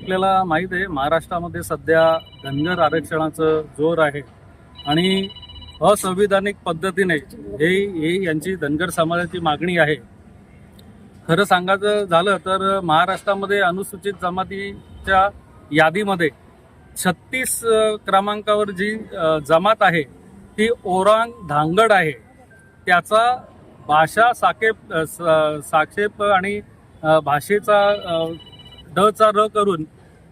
आपल्याला माहीत आहे महाराष्ट्रामध्ये सध्या धनगर आरक्षणाचं जोर आहे आणि असंविधानिक पद्धतीने हे हे यांची धनगर समाजाची मागणी आहे. खरं सांगायचं झालं तर महाराष्ट्रामध्ये अनुसूचित जमातीच्या यादीमध्ये छत्तीस क्रमांकावर जी जमात आहे ती ओरांग धांगड आहे. त्याचा भाषा साकेप साक्षेप आणि भाषेचा ड चा र करून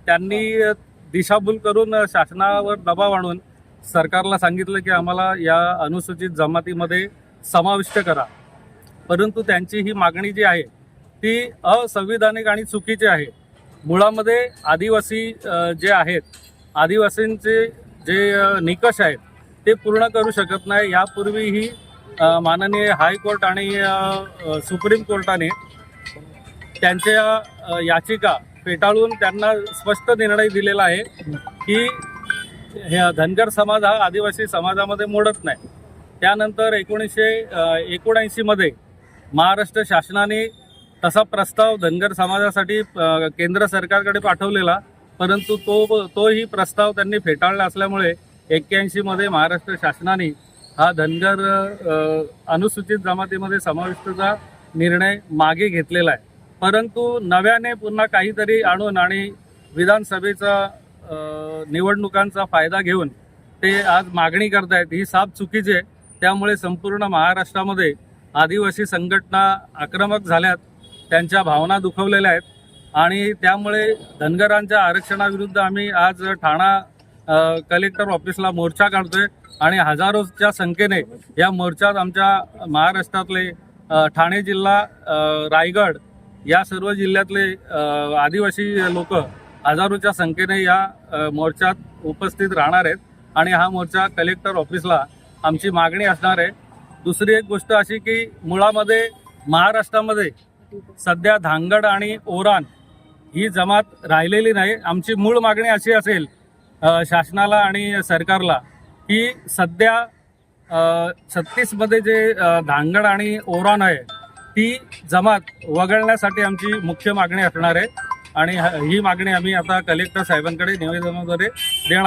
त्यांनी दिशाभूल करून शासनावर दबाव आणून सरकारला सांगितलं की आम्हाला या अनुसूचित जमातीमध्ये समाविष्ट करा. परंतु त्यांची ही मागणी जी आहे ती असंविधानिक आणि चुकीची आहे. मुळामध्ये आदिवासी जे आहेत आदिवासींचे जे निकष आहेत ते पूर्ण करू शकत नाही. यापूर्वीही माननीय हायकोर्ट आणि सुप्रीम कोर्टाने त्यांच्या याचिका फेटाळून त्यांना स्पष्ट निर्णय दिलेला आहे की हे धनगर समाज हा आदिवासी समाजामध्ये मोडत नाही. त्यानंतर एकोणीसशे एकोणऐंशीमध्ये महाराष्ट्र शासनाने तसा प्रस्ताव धनगर समाजासाठी केंद्र सरकारकडे पाठवलेला परंतु तो तोही प्रस्ताव त्यांनी फेटाळला असल्यामुळे एक्क्याऐंशीमध्ये महाराष्ट्र शासनाने हा धनगर अनुसूचित जमातीमध्ये समाविष्टचा निर्णय मागे घेतलेला आहे. परंतु नव्याने पुन्हा काहीतरी आणून आणि विधानसभेचा निवडणुकांचा फायदा घेऊन ते आज मागणी करतायत ही साफ चुकीची आहे. त्यामुळे संपूर्ण महाराष्ट्रामध्ये आदिवासी संघटना आक्रमक झाल्यात त्यांच्या भावना दुखवलेल्या आहेत आणि त्यामुळे धनगरांच्या आरक्षणाविरुद्ध आम्ही आज ठाणा कलेक्टर ऑफिसला मोर्चा काढतोय आणि हजारोच्या संख्येने या मोर्चात आमच्या महाराष्ट्रातले ठाणे जिल्हा रायगड या सर्व जिल्ह्यातले आदिवासी लोक हजारोच्या संख्येने या मोर्चात उपस्थित राहणार आहेत आणि हा मोर्चा कलेक्टर ऑफिसला आमची मागणी असणार आहे. दुसरी एक गोष्ट अशी की मुळामध्ये महाराष्ट्रामध्ये सध्या धांगड आणि ओरान ही जमात राहिलेली नाही. आमची मूळ मागणी अशी असेल शासनाला आणि सरकारला की सध्या छत्तीसमध्ये जे धांगड आणि ओरान आहे ती जमात वगळण्यासाठी आमची मुख्य मागणी असणार आहे. आणि ही मागणी आम्ही आता कलेक्टर साहेबांकडे निवेदनाद्वारे देणार